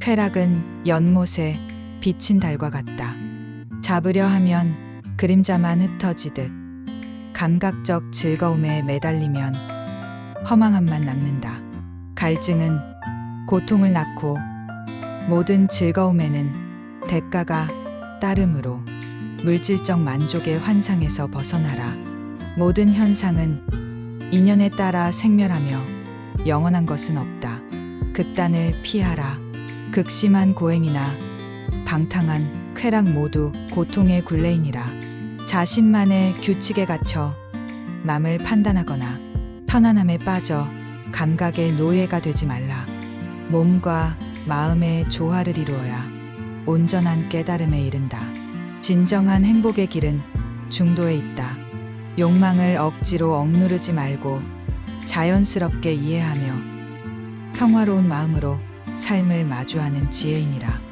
쾌락은 연못에 비친 달과 같다. 잡으려 하면 그림자만 흩어지듯 감각적 즐거움에 매달리면 허망함만 남는다. 갈증은 고통을 낳고 모든 즐거움에는 대가가 따르므로 물질적 만족의 환상에서 벗어나라. 모든 현상은 인연에 따라 생멸하며 영원한 것은 없다. 극단을 피하라. 극심한 고행이나 방탕한 쾌락 모두 고통의 굴레이니라. 자신만의 규칙에 갇혀 남을 판단하거나 편안함에 빠져 감각의 노예가 되지 말라. 몸과 마음의 조화를 이루어야 온전한 깨달음에 이른다. 진정한 행복의 길은 중도에 있다. 욕망을 억지로 억누르지 말고 자연스럽게 이해하며 평화로운 마음으로 삶을 마주하는 지혜이니라.